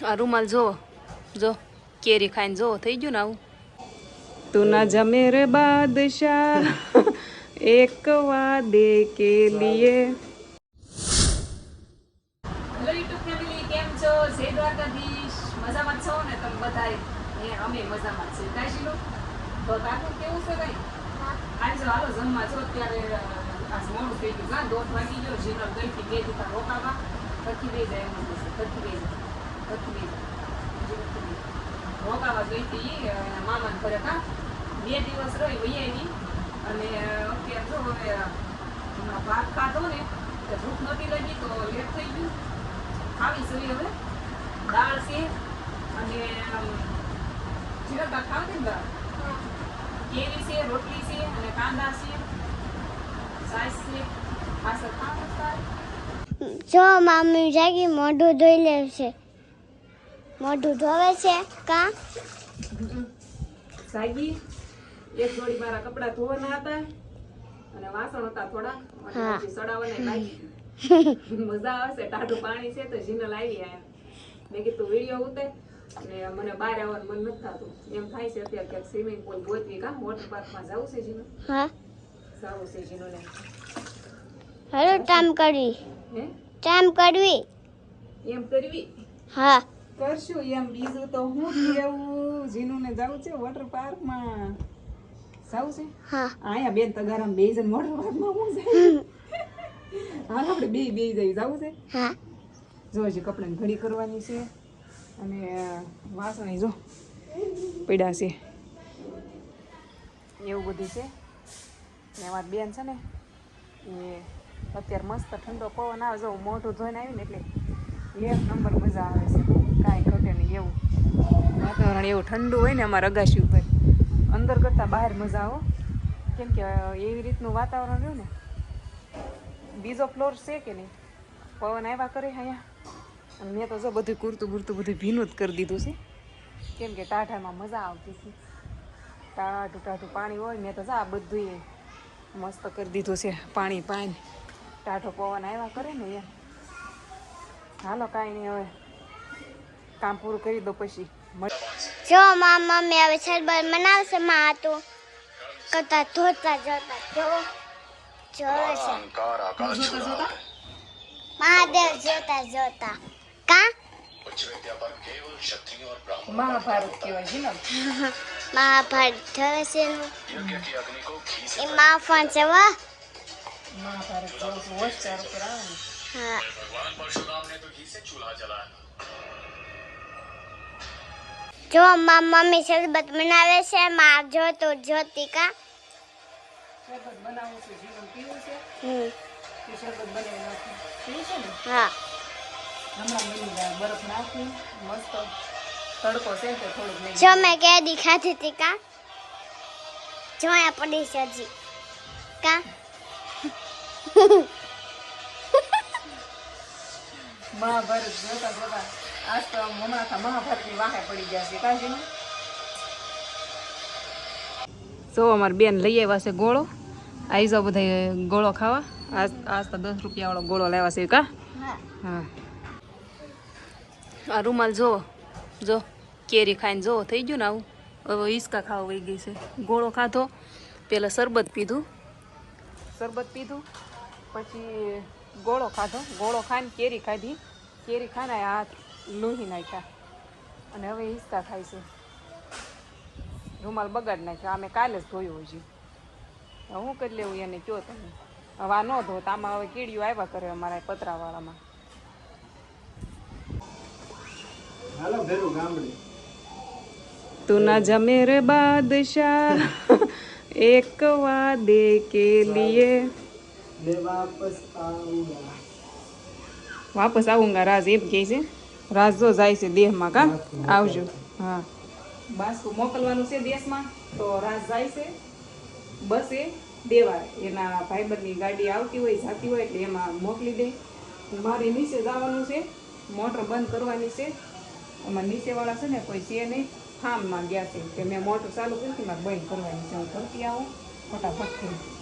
આ રૂમાલ જો જો કેરી ખાઈને જો થઈ ગયું ને આવું? તું ના જમે રે બાદશાહ. એક વાદે કે લીએ હેલો યુટ્યુબ ફેમિલી કેમ છો? જય દ્વારકાધીશ. મજામાં છો ને તમે બધાય? અમે મજામાં છીએ. કાંઈ તો કાકુ કેવું છે કઈ? આજે હાલો જમવા છો અત્યારે અ, મોડું થઈ ગયું. દોઢ વાગી ગયો જીનલ ગઈ હતી બે રોકાવા. એમ જાય. દઈ. રોકાવા ગઈ ઘરે કા બે દિવસ રહી વહી અને અત્યારે જો હવે ભાત ખાધો ને તો ભૂખ નથી લાગી તો લેટ થઈ ગયું ખાવી છે હવે દાળ છે અને જીરકા ખાવ ને દાળ કેરી છે રોટલી છે અને કાંદા છે સાસ છે ખાસ ખાવ જો મામી જાગી મોઢું ધોઈ લે છે મોઢું ધોવે છે કા? સાગી એક જોડી મારા કપડા ધોવાના હતા અને વાસણ હતા થોડા. અને. લાગી મજા આવશે ટાઢું પાણી છે તો જીનલ આવી આયા મેં કીધું વીડિયો ઉતે. અને મને બહાર આવવાનું મન નથી થતું. એમ થાય છે અત્યારે ક્યાંક સ્વિમિંગ પુલ ગોતવી કા? વોટર પાર્કમાં જવું છે જીનો હા. જવું છે જીનોને હાલો ટાઈમ કરવી હે? ટાઈમ કરવી એમ કરવી? હા. કરશું એમ બીજું તો હું કેવું? જીનુને જવું છે વોટર પાર્કમાં જવું છે? હા. આયા બેન તગારામ બે જણ વોટર પાર્કમાં હું જાય હાલ આપણે બે બે જઈ જવું છે? હા. જો હજી કપડાની ઘડી કરવાની છે. અને વાસણ જો પડ્યા છે. એવું બધું છે. ને અમારી બેન છે ને એ અત્યારે મસ્ત ઠંડો પવન આવે જો મોઢું ધોઈને આવ્યું ને એટલે એક નંબર મજા આવે છે. વાતાવરણ એવું ઠંડુ હોય ને અમારા અગાશી ઉપર. અંદર કરતાં બહાર મજા આવો. કેમ કે એવી રીતનું વાતાવરણ રહ્યું ને. બીજો ફ્લોર છે કે નહીં? પવન આવ્યા કરે અહીંયા. અને મેં તો જો બધું કુર્તું બુરતું બધું ભીનું જ કરી દીધું છે. કેમ કે ટાઢામાં મજા આવતી હતી. ટાઢું ટાઢું પાણી હોય, મેં તો જા બધું મસ્ત કરી દીધું છે, પાણી પાણી ટાઢો પવન આવ્યા કરે ને એમ. હાલો કાંઈ નહીં હવે. કામ પૂરું કરી દો પછી. જો મા મમ્મી હવે શરબત બનાવશે માં હતું કરતા ધોતા જોતા જો જોવે છે. જોતા જોતા? મહાદેવ જોતા જોતા. કા? મહાભારત કહેવાય છે ને. મહાભારત જોવે છે એનું. એ માં ફોન છે વાહ મહાભારત જોઉં છું હોસ્ટાર ઉપર આવે ને. હા. જો મા મમ્મી શરબત બનાવે છે માં જોતો જોતી કા શરબત બનાવવું છે જીવન પીવું છે? હમ. તે શરબત બનાવી નાખું. છે ને? હા. હમણાં બની બરફ નાખી મસ્ત તડકો છે તે થોડું જો મેં કે ખાધી ટીકા કા? જો અહીંયા પડી છે હજી. હમણાં મહાભારતની વાહે પડી ગયા છે કાજી જો અમારી બેન લઈ આવ્યા છે ગોળો. આવી જાઓ બધા ગોળો ખાવા. આજ આજ તો દસ રૂપિયાવાળો ગોળો લેવા છે કા? હા. હા. આ રૂમાલ જો જો કેરી ખાઈને જો થઈ ગયું ને આવું? હવે હિસકા ખાવા વહી ગઈ છે. ગોળો ખાધો પહેલાં શરબત પીધું. શરબત પીધું પછી ગોળો ખાધો. ગોળો ખાઈને કેરી ખાધી. કેરી ખાને હાથ લોહી નાખ્યા. અને હવે હિસકા થાય છે. રૂમાલ બગાડ નાખ્યો. અમે કાલે જ ધોયું હજી હવે શું કરી લેવું એને કહો તમે? હવે આ ન ધોત. આમાં હવે કીડીઓ આવ્યા કરે અમારા પતરાવાળામાં. હાલો ભેરું ગામડે. તું ના જમે રે બાદશાહ. એક વાદે કે લીએ. વાપસ આવું વાપસ આવુંગા રાજ એમ કહે છે. રાજ જો જાય છે દેહમાં કા? આવજો. હા. બાસ્કુ મોકલવાનું છે દેશમાં તો રાજ જાય છે બસ એ દેવા એના ભાઈબંધની ગાડી આવતી હોય જાતી હોય એટલે એમાં મોકલી દે. મારે નીચે જવાનું છે મોટર બંધ કરવાની છે. એમાં નીચેવાળા છે ને કોઈ છે નહીં ફાર્મમાં ગયા છે. કે મેં મોટર ચાલુ કરી હતી મારે બંધ કરવાની છે. હું કરતી આવું ફટાફટ થઈ